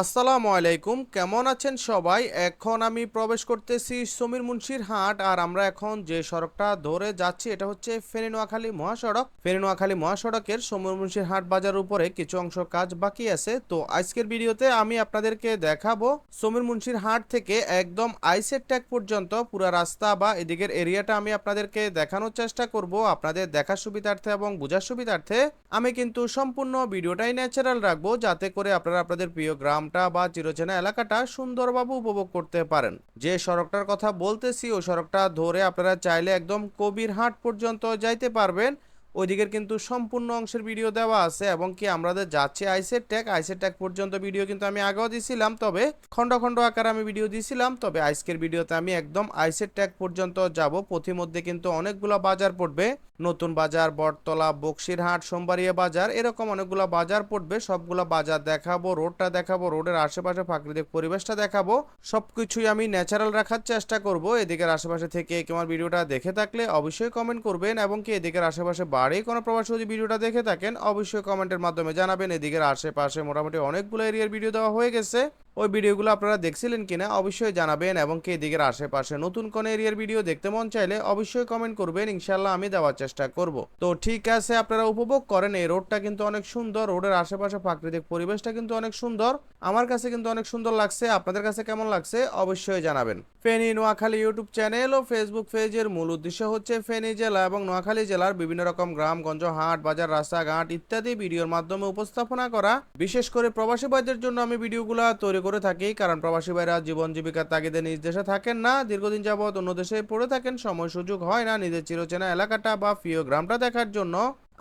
আসসালামু আলাইকুম, কেমন আছেন সবাই? এখন আমি প্রবেশ করতেছি সমীর মুন্সির হাট, আর আমরা এখন যে সড়কটা ধরে যাচ্ছি, এটা হচ্ছে ফেনী নোয়াখালী মহাসড়ক। ফেনী নোয়াখালী মহাসড়কের সমীর মুন্সির হাট বাজার উপরে কিছু অংশ কাজ বাকি আছে। তো আজকের ভিডিওতে আমি আপনাদেরকে দেখাবো সমীর মুন্সির হাট থেকে একদম আইসের ট্যাগ পর্যন্ত পুরো রাস্তা বা এদিকের এরিয়াটা আমি আপনাদেরকে দেখানোর চেষ্টা করব, আপনাদের দেখার সুবিধার্থে এবং বোঝার সুবিধার্থে। আমি কিন্তু সম্পূর্ণ ভিডিওটাই ন্যাচারাল রাখব, যাতে করে আপনারা আপনাদের প্রিয় গ্রামটা বা চিরচেনা এলাকাটা সুন্দরভাবে উপভোগ করতে পারেন। যে সড়কটার কথা বলতেছি, ওই সড়কটা ধরে আপনারা চাইলে একদম কবিরহাট পর্যন্ত যাইতে পারবেন। ওইদিকের কিন্তু সম্পূর্ণ অংশের ভিডিও দেওয়া আছে এবং কি আমাদের যাচ্ছে আইসের ট্যাগ আইসের ট্যাগ পর্যন্ত ভিডিও কিন্তু আমি আগেও দিছিলাম, তবে খণ্ড খণ্ড আকারে আমি ভিডিও দিছিলাম, তবে আজকের ভিডিওতে আমি একদম আইসের ট্যাগ পর্যন্ত যাব। পথিমধ্যে কিন্তু অনেকগুলো বাজার পড়বে, নতুন বাজার, বটতলা, বক্সিরহাট সোমবারিয়া বাজার, এরকম অনেকগুলো বাজার পড়বে। সবগুলো বাজার দেখাবো, রোডটা দেখাবো, রোডের আশেপাশে প্রাকৃতিক পরিবেশটা দেখাবো, সবকিছুই আমি ন্যাচারাল রাখার চেষ্টা করব। এদিকের আশেপাশে থেকে তোমার ভিডিওটা দেখে থাকলে অবশ্যই কমেন্ট করবেন এবং কি এদিকের আশেপাশে বাড়ি কোনো প্রবাসী যদি ভিডিওটা দেখে থাকেন, অবশ্যই কমেন্টের মাধ্যমে জানাবেন। এদিকের আশেপাশে মোটামুটি অনেকগুলো এরিয়ার ভিডিও দেওয়া হয়ে গেছে। ওই ভিডিওগুলো আপনারা দেখছিলেন কিনা অবশ্যই জানাবেন এবং কে দিকের আশেপাশে নতুন কোন এরিয়ার ভিডিও দেখতে মন চাইলে অবশ্যই কমেন্ট করবেন ইনশাল্লাহ আমি দেওয়ার চেষ্টা করব। তো ঠিক আছে, আপনারা উপভোগ করেন, এই রোডটা কিন্তু অনেক সুন্দর, রোডের আশেপাশে প্রাকৃতিক পরিবেশটা কিন্তু অনেক সুন্দর, আমার কাছে কিন্তু অনেক সুন্দর লাগছে, আপনাদের কাছে কেমন লাগছে অবশ্যই জানাবেন। ফেনী নোয়াখালী ইউটিউব চ্যানেল ও ফেসবুক পেজের মূল উদ্দেশ্য হচ্ছে ফেনী জেলা এবং নোয়াখালী জেলার বিভিন্ন রকম গ্রামগঞ্জ, হাট, বাজার, রাস্তাঘাট ইত্যাদি ভিডিওর মাধ্যমে উপস্থাপনা করা। বিশেষ করে প্রবাসী ভাইদের জন্য আমি ভিডিওগুলো তৈরি করে থাকি, কারণ প্রবাসী ভাইরা জীবন জীবিকার তাগিদে নিজ দেশে থাকেন না। দীর্ঘদিন যাবৎ অন্য দেশে পড়ে থাকেন, সময় সুযোগ হয় না নিজের চিরচেনা এলাকাটা বা প্রিয় গ্রামটা দেখার জন্য।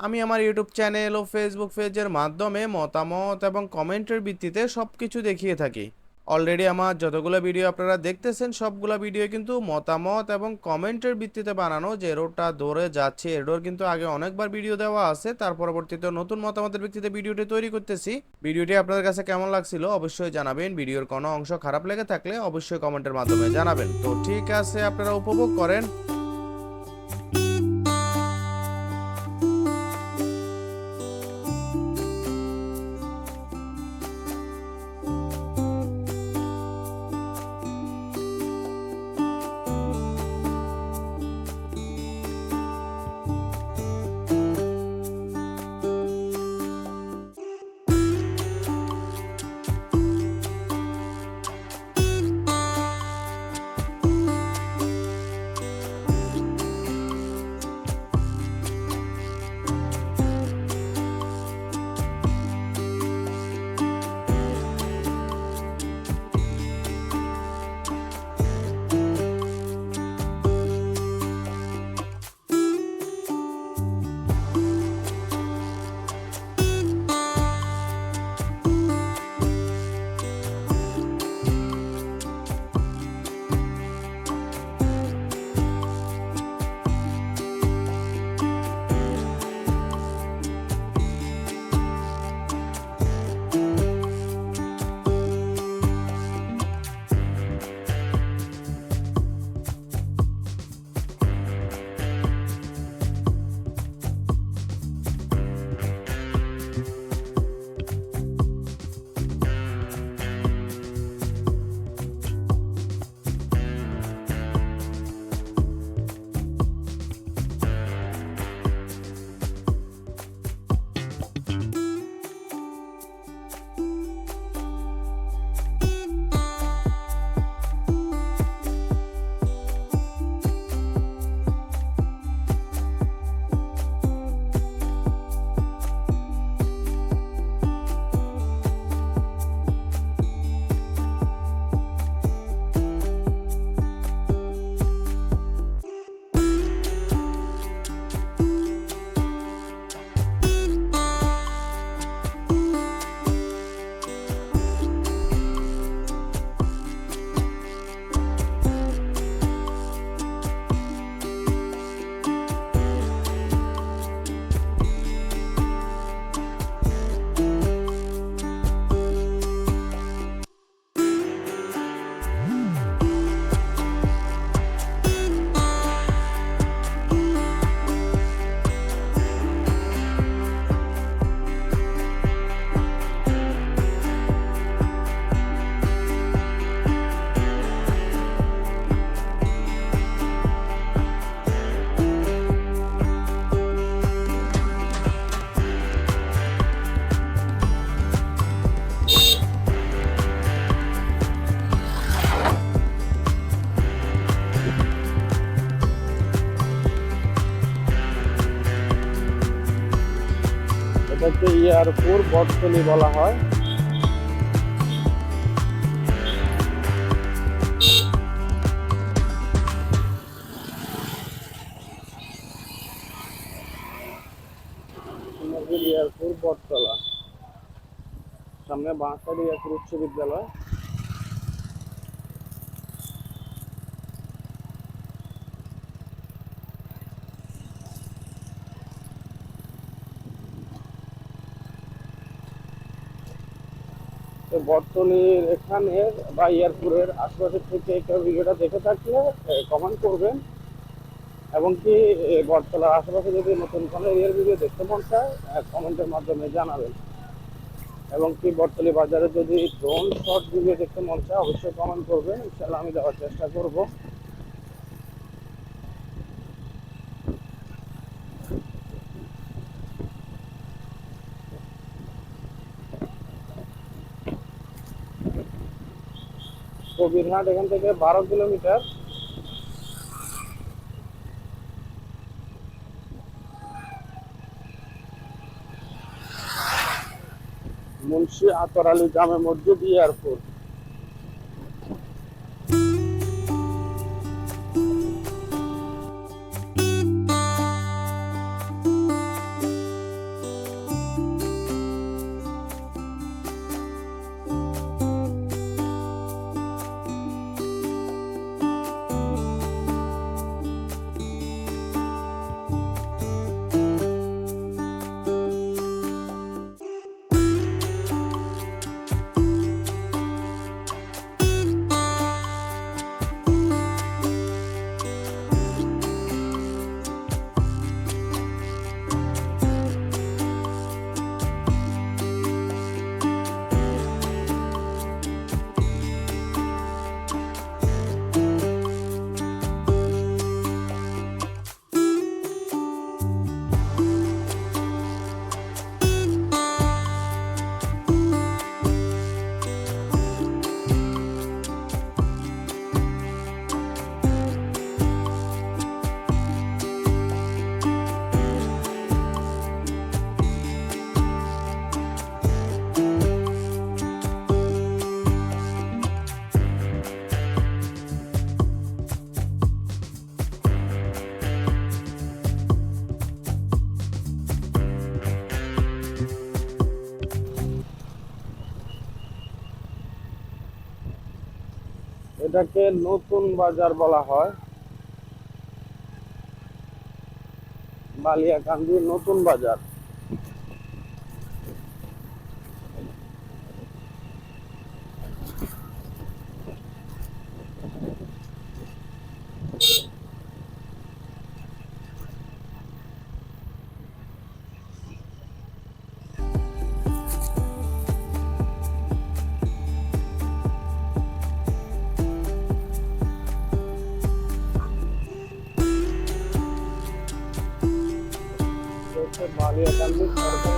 আমি আমার ইউটিউব চ্যানেল ও ফেসবুক পেজের মাধ্যমে মতামত এবং কমেন্টের ভিত্তিতে সব কিছু দেখিয়ে থাকি। অলরেডি আমার যতগুলো ভিডিও আপনারা দেখতেছেন, সবগুলো ভিডিও কিন্তু মতামত এবং কমেন্টের ভিত্তিতে বানানো যে রোডটা ধরে যাচ্ছে রোড কিন্তু আগে অনেকবার ভিডিও দেওয়া আছে, তার পরবর্তীতে নতুন মতামতের ভিত্তিতে ভিডিওটি তৈরি করতেছি। ভিডিওটি আপনাদের কাছে কেমন লাগছিল অবশ্যই জানাবেন ভিডিওর কোনো অংশ খারাপ লেগে থাকলে অবশ্যই কমেন্টের মাধ্যমে জানাবেন। তো ঠিক আছে, আপনারা উপভোগ করেন। ইয়ারপুর বটতলি বলা হয়। ইয়ারপুর বটতলা। সামনে বাঁশাড়ি আছে উচ্চ বিদ্যালয়। বর্তনীর এখানে বা এয়ারপোর্টের আশেপাশে থেকে কেউ ভিডিওটা দেখে থাকলে কমেন্ট করবেন। এবং কি বটতলার আশেপাশে যদি নতুন কোনো এরিয়ার ভিডিও দেখতে মন চায় কমেন্টের মাধ্যমে জানাবেন। এবং কি, বটতলি বাজারে যদি ড্রোন শট ভিডিও দেখতে মন চায়, অবশ্যই কমেন্ট করবেন। ইনশাল্লাহ আমি দেওয়ার চেষ্টা করব। কবিরহাট এখান থেকে বারো কিলোমিটার। মুন্সি আতর আলী জামে মসজিদ এয়ারপোর্ট এটাকে নতুন বাজার বলা হয়। বালিয়াকান্দি নতুন বাজার। হচ্ছে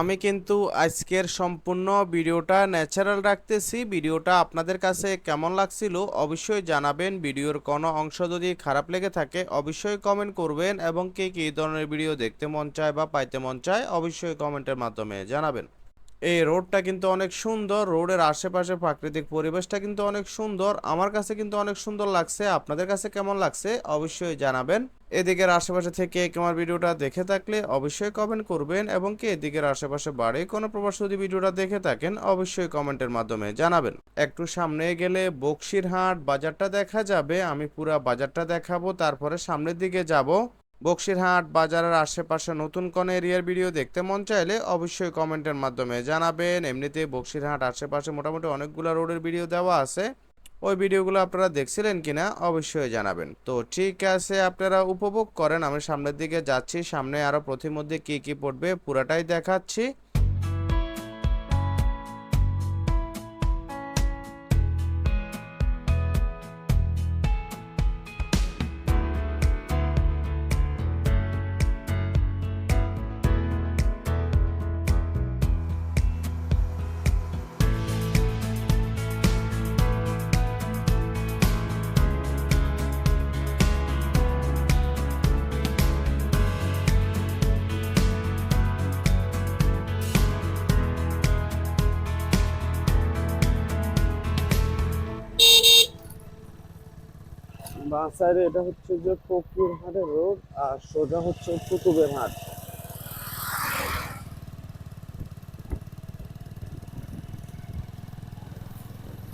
আমি কিন্তু আজকের সম্পূর্ণ ভিডিওটা ন্যাচারাল রাখতেছি। ভিডিওটা আপনাদের কাছে কেমন লাগছিল অবশ্যই জানাবেন। ভিডিওর কোনো অংশ যদি খারাপ লেগে থাকে, অবশ্যই কমেন্ট করবেন এবং কে কী ধরনের ভিডিও দেখতে মন চায় বা পাইতে মন চায়, অবশ্যই কমেন্টের মাধ্যমে জানাবেন। এই রোডটা কিন্তু অনেক সুন্দর, রোডের আশেপাশে প্রাকৃতিক পরিবেশটা কিন্তু অনেক সুন্দর। আমার কাছে কিন্তু অনেক সুন্দর লাগছে। আপনাদের কাছে কেমন লাগছে অবশ্যই জানাবেন। এদিকের আশেপাশে থেকে আমার ভিডিওটা দেখে থাকলে অবশ্যই কমেন্ট করবেন এবং কি এদিকের আশেপাশে বাড়ি কোনো প্রবাস যদি ভিডিওটা দেখে থাকেন, অবশ্যই কমেন্টের মাধ্যমে জানাবেন। একটু সামনে গেলে বক্সিরহাট বাজারটা দেখা যাবে। আমি পুরা বাজারটা দেখাবো, তারপরে সামনের দিকে যাব। বক্সিরহাট বাজারের আশেপাশে নতুন কোন এরিয়ার ভিডিও দেখতে মন চাইলে অবশ্যই কমেন্টের মাধ্যমে জানাবেন। এমনিতে বক্সিরহাট আশেপাশে মোটামুটি অনেকগুলো রোডের ভিডিও দেওয়া আছে। ওই ভিডিওগুলো আপনারা দেখছিলেন কিনা অবশ্যই জানাবেন। তো ঠিক আছে, আপনারা উপভোগ করেন। আমি সামনের দিকে যাচ্ছি। সামনে আরও প্রতিমধ্যে কি কি পড়বে পুরাটাই দেখাচ্ছি। বাঁ সাইডে এটা হচ্ছে যে ফকির হাটের রোড আর সোজা হচ্ছে কুতুবের হাট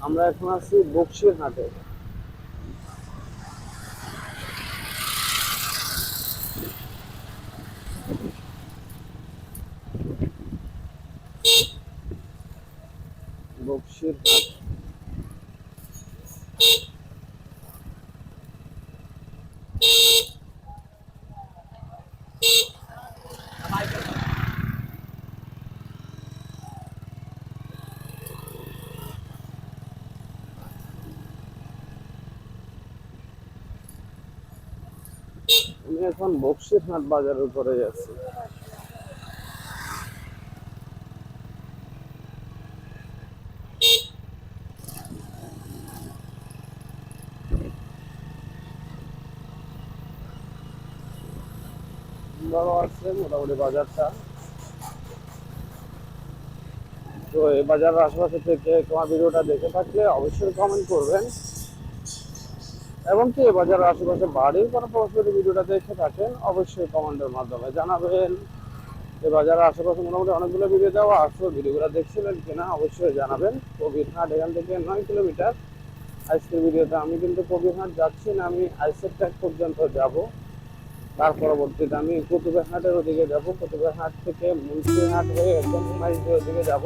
আমরা এখন আছি বক্সির হাটে। বক্সির হাট আমি এখন বক্সির হাট বাজারের উপরে আছে মোটামুটি বাজারটা। তো এই বাজারের আশেপাশে থেকে তোমার ভিডিওটা দেখে থাকলে অবশ্যই কমেন্ট করবেন। এবং কি এই বাজারের আশেপাশে বাড়ির কোনো প্রশ্নের ভিডিওটা দেখে থাকেন, অবশ্যই কমেন্টের মাধ্যমে জানাবেন। এ বাজারের আশেপাশে মোটামুটি অনেকগুলো ভিডিও দেওয়া আছে, ভিডিওগুলো দেখছিলেন কিনা অবশ্যই জানাবেন। কবিরহাট এখান থেকে নয় কিলোমিটার। আজকের ভিডিওতে আমি কিন্তু কবিরহাট যাচ্ছি না, আমি আইসের ট্যাগ পর্যন্ত যাব। তার পরবর্তীতে আমি কুতুবের হাটের ওদিকে যাব, কুতুবের হাট থেকে মুন্সিরহাট হয়ে একদম ওদিকে যাব।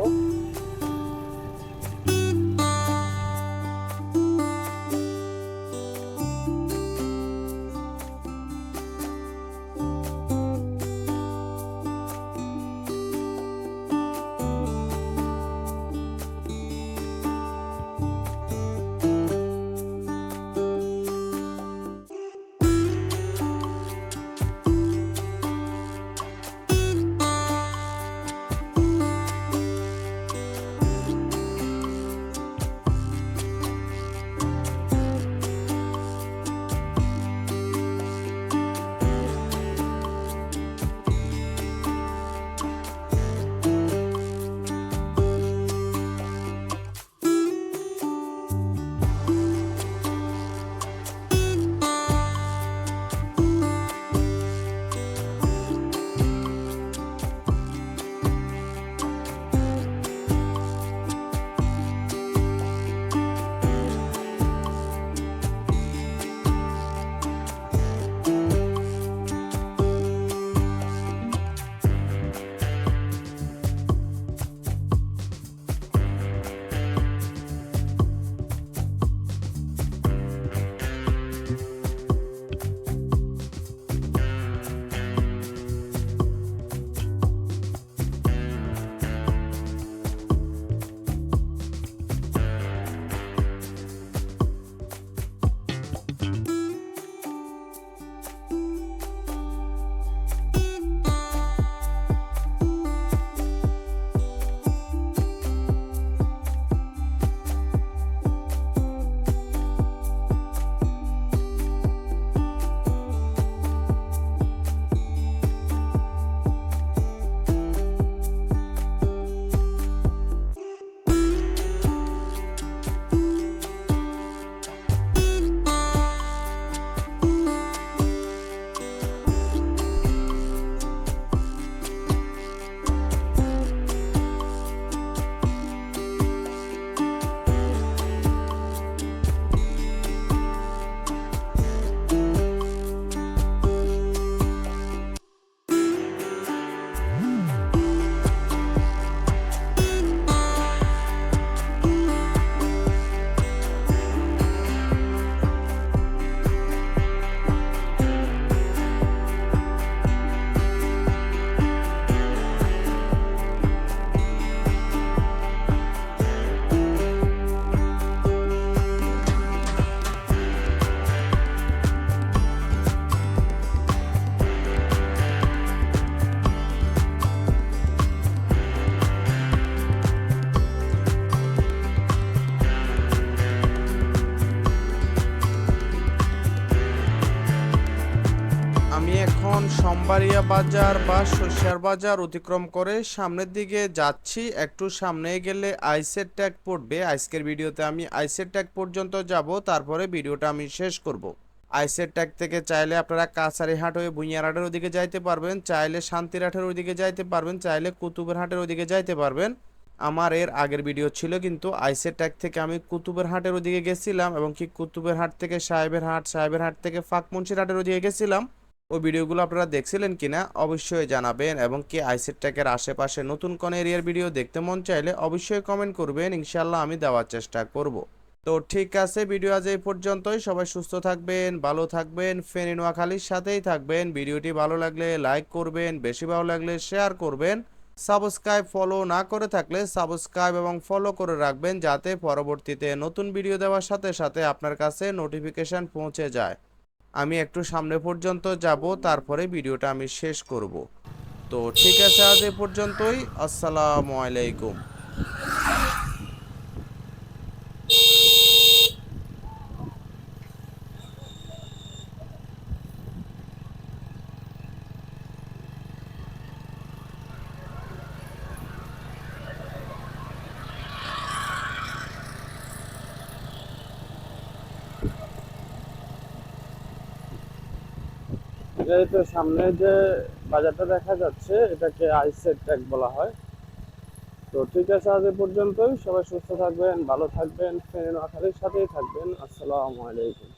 সোমবারিয়া বাজার বা সর্ষার বাজার অতিক্রম করে সামনের দিকে যাচ্ছি। একটু সামনে গেলে আইসের ট্যাগ পড়বে। আজকের ভিডিওতে আমি আইসের ট্যাগ পর্যন্ত যাব, তারপরে ভিডিওটা আমি শেষ করব। আইসের ট্যাগ থেকে চাইলে আপনারা কাছারিহাট হয়ে ভুঁইয়ারহাটের ওদিকে যাইতে পারবেন, চাইলে শান্তিরহাটের ওদিকে যাইতে পারবেন, চাইলে কুতুবের হাটের ওদিকে যাইতে পারবেন। আমার এর আগের ভিডিও ছিল কিন্তু আইসের ট্যাগ থেকে আমি কুতুবের হাটের ওদিকে গেছিলাম এবং কি কুতুবের হাট থেকে সাহেবের হাট সাহেবের হাট থেকে ফাঁকমুন্সির হাটের ওদিকে গেছিলাম। ওই ভিডিওগুলো আপনারা দেখছিলেন কিনা অবশ্যই জানাবেন এবং কি আইসের ট্যাকের আশেপাশে নতুন কোন এরিয়ার ভিডিও দেখতে মন চাইলে অবশ্যই কমেন্ট করবেন ইনশাল্লাহ আমি দেওয়ার চেষ্টা করব। তো ঠিক আছে, ভিডিও আজ এই পর্যন্তই। সবাই সুস্থ থাকবেন, ভালো থাকবেন, ফেনী নোয়াখালীর সাথেই থাকবেন। ভিডিওটি ভালো লাগলে লাইক করবেন, বেশি ভালো লাগলে শেয়ার করবেন। সাবস্ক্রাইব ফলো না করে থাকলে সাবস্ক্রাইব এবং ফলো করে রাখবেন যাতে পরবর্তীতে নতুন ভিডিও দেওয়ার সাথে সাথে আপনার কাছে নোটিফিকেশন পৌঁছে যায়। আমি একটু সামনে পর্যন্ত যাব, তারপরে ভিডিওটা আমি শেষ করব। তো ঠিক আছে, আজ এ পর্যন্তই। আসসালামু আলাইকুম। তো সামনে যে বাজারটা দেখা যাচ্ছে, এটাকে আইসের ট্যাগ বলা হয়। তো ঠিক আছে, আজ এ পর্যন্তই। সবাই সুস্থ থাকবেন, ভালো থাকবেন ফ্রেন্ড আখারের সাথেই থাকবেন। আসসালামু আলাইকুম।